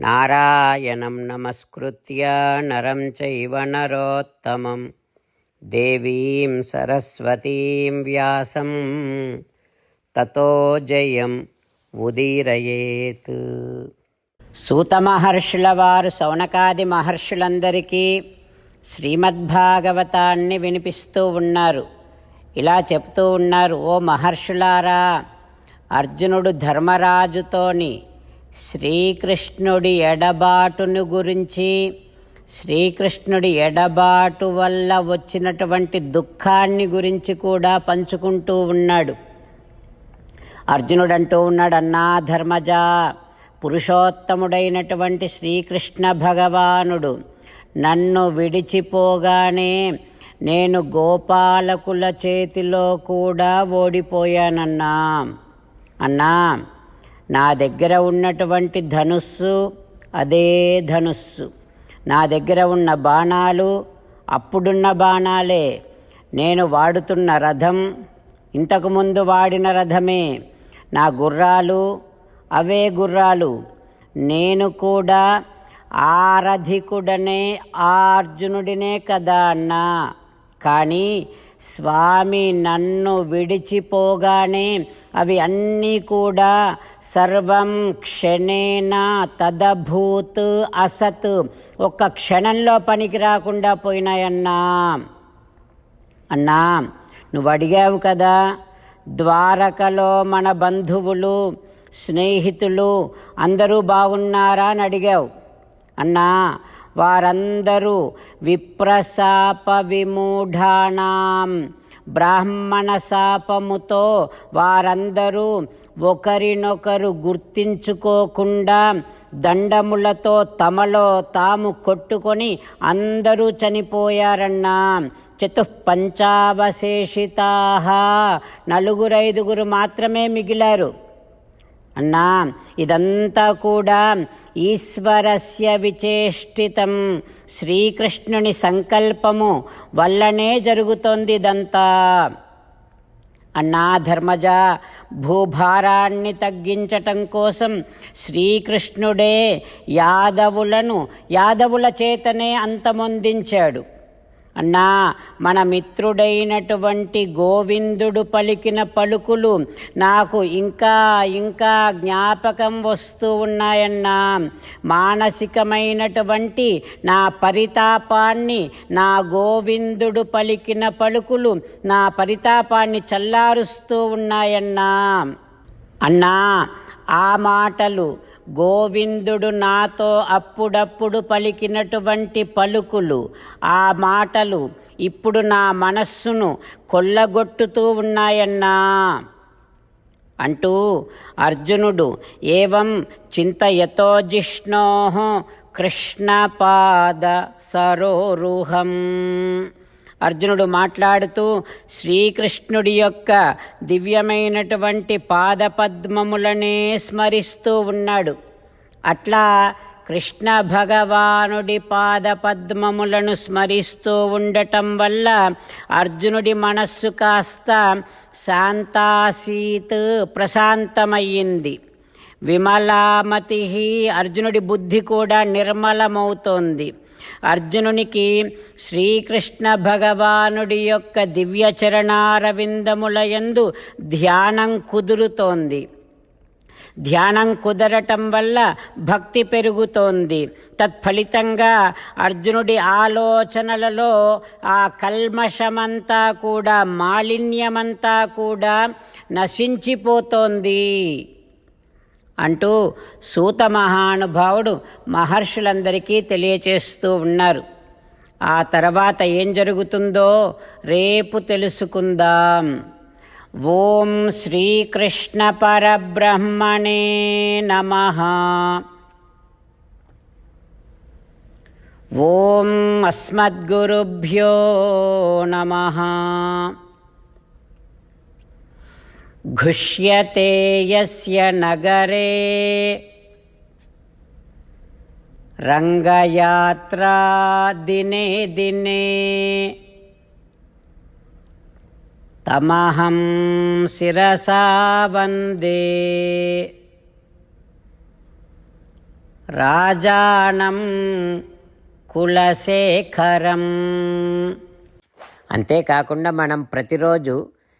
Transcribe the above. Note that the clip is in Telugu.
నారాయణం నమస్కృత్య నరం చైవ నరోత్తమం దేవీం సరస్వతీం వ్యాసం తతో జయం ఉదీరయేత్ సూత మహర్షుల వారు సౌనకాది మహర్షులందరికీ శ్రీమద్భాగవతాన్ని వినిపిస్తూ ఉన్నారు। ఇలా చెప్తూ ఉన్నారు ఓ మహర్షులారా అర్జునుడు ధర్మరాజుతోని శ్రీకృష్ణుడి ఎడబాటును గురించి శ్రీకృష్ణుడి ఎడబాటు వల్ల వచ్చినటువంటి దుఃఖాన్ని గురించి కూడా పంచుకుంటూ ఉన్నాడు. అర్జునుడు అంటూ ఉన్నాడు అన్నా ధర్మజ పురుషోత్తముడైనటువంటి శ్రీకృష్ణ భగవానుడు నన్ను విడిచిపోగానే నేను గోపాలకుల చేతిలో కూడా ఓడిపోయానన్నా. అన్నా నా దగ్గర ఉన్నటువంటి ధనుస్సు అదే ధనుస్సు. నా దగ్గర ఉన్న బాణాలు అప్పుడున్న బాణాలే. నేను వాడుతున్న రథం ఇంతకుముందు వాడిన రథమే. నా గుర్రాలు అవే గుర్రాలు. నేను కూడా ఆరధికుడనే ఆ అర్జునుడినే కదా అన్నా. కానీ స్వామి నన్ను విడిచిపోగానే అవి అన్నీ కూడా సర్వం క్షణేన తదభూత్ అసత్. ఒక్క క్షణంలో పనికి రాకుండా పోయినాయన్నా. అన్నా నువ్వు అడిగావు కదా ద్వారకలో మన బంధువులు స్నేహితులు అందరూ బాగున్నారా అని అడిగావు. అన్నా వారందరూ విప్రశాప విమూఢానాం బ్రాహ్మణ శాపముతో వారందరూ ఒకరినొకరు గుర్తించుకోకుండా దండములతో తమలో తాము కొట్టుకొని అందరూ చనిపోయారన్నా. చతుఃపంచావశేషితా. నలుగురైదుగురు మాత్రమే మిగిలారు. అన్నా ఇదంతా కూడా ఈశ్వరస్య విచేష్టితం. శ్రీకృష్ణుని సంకల్పము వల్లనే జరుగుతోంది ఇదంతా. అన్నా ధర్మజ భూభారాన్ని తగ్గించటం కోసం శ్రీకృష్ణుడే యాదవులను యాదవుల చేతనే అంతమొందించాడు. అన్నా మన మిత్రుడైనటువంటి గోవిందుడు పలికిన పలుకులు నాకు ఇంకా ఇంకా జ్ఞాపకం వస్తూ ఉన్నాయన్నా. మానసికమైనటువంటి నా పరితాపాన్ని నా గోవిందుడు పలికిన పలుకులు నా పరితాపాన్ని చల్లారుస్తూ ఉన్నాయన్నా. అన్నా ఆ మాటలు గోవిందుడు నాతో అప్పుడప్పుడు పలికినటువంటి పలుకులు ఆ మాటలు ఇప్పుడు నా మనస్సును కొల్లగొట్టుతూ ఉన్నాయన్నా. అంటూ అర్జునుడు ఏవం చింతయతో జిష్ణో కృష్ణపాద సరోరుహం. అర్జునుడు మాట్లాడుతూ శ్రీకృష్ణుడి యొక్క దివ్యమైనటువంటి పాదపద్మములనే స్మరిస్తూ ఉన్నాడు. అట్లా కృష్ణ భగవానుడి పాదపద్మములను స్మరిస్తూ ఉండటం వల్ల అర్జునుడి మనస్సు కాస్త శాంతాసీత్ ప్రశాంతమయ్యింది. విమలామతి అర్జునుడి బుద్ధి కూడా నిర్మలమవుతోంది. అర్జునునికి శ్రీకృష్ణ భగవానుడి యొక్క దివ్య చరణారవిందములయందు ధ్యానం కుదురుతోంది. ధ్యానం కుదరటం వల్ల భక్తి పెరుగుతోంది. తత్ఫలితంగా అర్జునుడి ఆలోచనలలో ఆ కల్మషమంతా కూడా మాలిన్యమంతా కూడా నశించిపోతోంది. అంటూ సూత మహానుభావుడు మహర్షులందరికీ తెలియచేస్తూ ఉన్నారు. ఆ తర్వాత ఏం జరుగుతుందో రేపు తెలుసుకుందాం. ఓం శ్రీకృష్ణ పరబ్రహ్మణే నమ. ఓం అస్మద్గురుభ్యో నమ. घुष्यते यस्य नगरे रङ्गयात्रा दिने दिने तमहं शिरसा वन्दे రాజానం కులశేఖరం అంతేకాకుండా మనం ప్రతిరోజు